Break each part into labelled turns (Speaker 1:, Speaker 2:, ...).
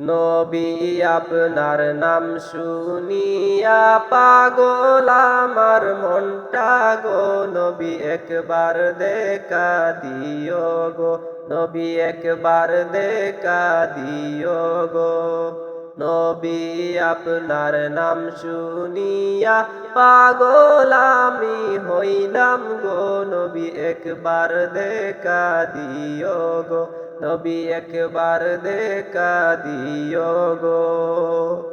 Speaker 1: নবী আপনার নাম শুনিয়া পাগল আমার মনটা গো। নবী একবার দেখা দিও গো। নবী একবার দেখা দিও গো। নবী আপনার নাম শুনিয়া পাগল আমি হইলাম গো। নবী একবার দেখা দিও গো। নবী একবার দেখা দিও গো।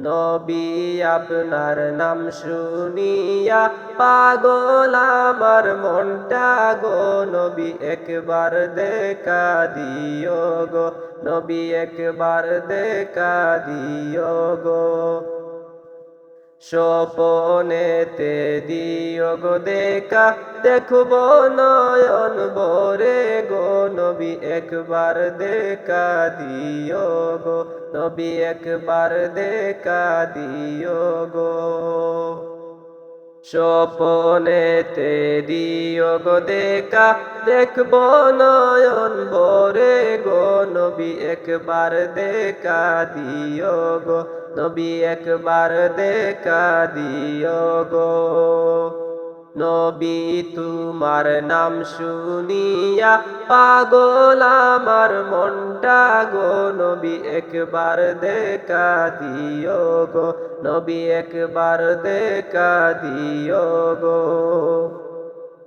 Speaker 1: নবী আপনার নাম শুনিয়া পাগল আমার মনটা গো। নবী একবার দেখা দিও গো। নবী একবার দেখা দিও গো। স্বপনেতে দিও গো দেখা। দেখব নয়ন বরে নবী একবার দেখা দিও গো। নবী একবার দেখা দিও গো। স্বপনেতে দিও গো দেখা। দেখব নয়ন বরে গো। নবী একবার দেখা দিও গো। নবী একবার দেখা দিও গো। নবী তোমার নাম শুনিয়া পাগল আমার মনটা গো। নবী একবার দেখা দিও গো। নবী একবার দেখা দিও গো।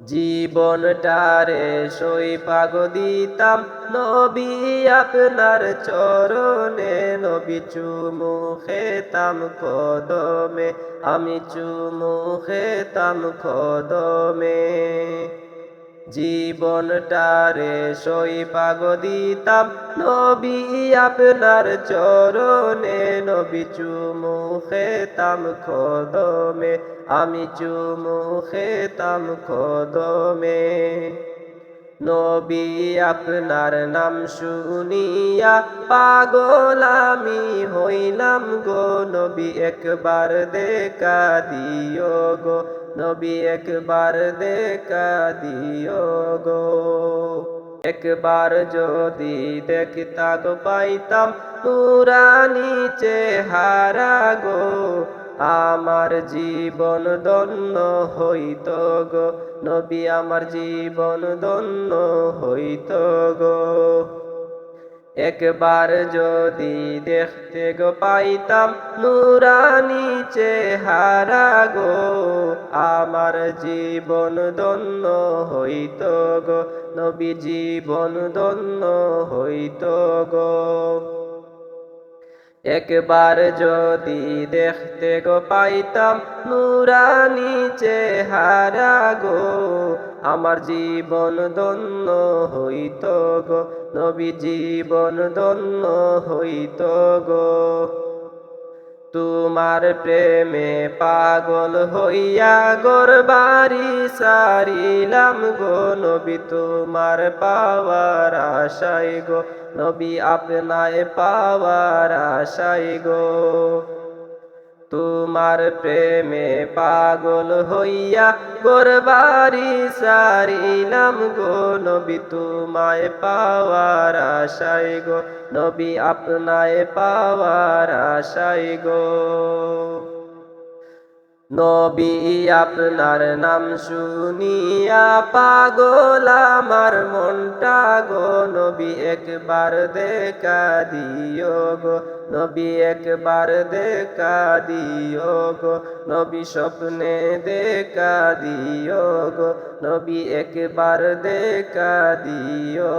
Speaker 1: জীবনটারে সই পাগ দিতাম। নবী আপনার চরণে, নবী চুমু খেতাম কদমে। আমি চুমু খেতাম কদমে। জীবনটারে সই পাগ দিতাম। নবী আপনার চরণে, নবী চুমু খেতাম কদমে আমি চুমু খেতাম কদমে নবী আপনার নাম শুনিয়া পাগল আমি হইলাম গো। নবী একবার দেখা দিও গো। নবী একবার দেখা দিও গো। একবার যদি দেখতা গো পাইতাম নুরানি চেহারা গো। আমার জীবন দন্য হইত গো। নবী আমার জীবন দন্য হইত গো। একবার যদি দেখতে গো পাইতাম নুরানি চেহারা গো, আমার জীবন দন্য হইত গো নবী জীবন দন্য হইত গো। একবার যদি দেখতে গো পাইতাম নুরানি চেহারা গো, আমার জীবন দন্য হইত গো নবী জীবন দন্য হইত গো। তোমার প্রেমে পাগল হইয়া গোর বাড়ি সারিলাম গো নবী, তোমার পাওয়ার আশাই গো। নবী আপনায় পাওয়ার আশাই গো। তোমার প্রেমে পাগল হইয়া গোরবারি সারিলাম গো নবী, তোমায় পাওয়ার আশাই গো। নবী, আপনায় পাওয়ার আশাই গো। নবী আপনার নাম শুনিয়া পাগল আমার মনটা গো। নবী একবার দেখা দিও গো। নবী একবার দেখা দিও গো। নবী স্বপ্নে দেখা দিও গো। নবী একবার দেখা দিও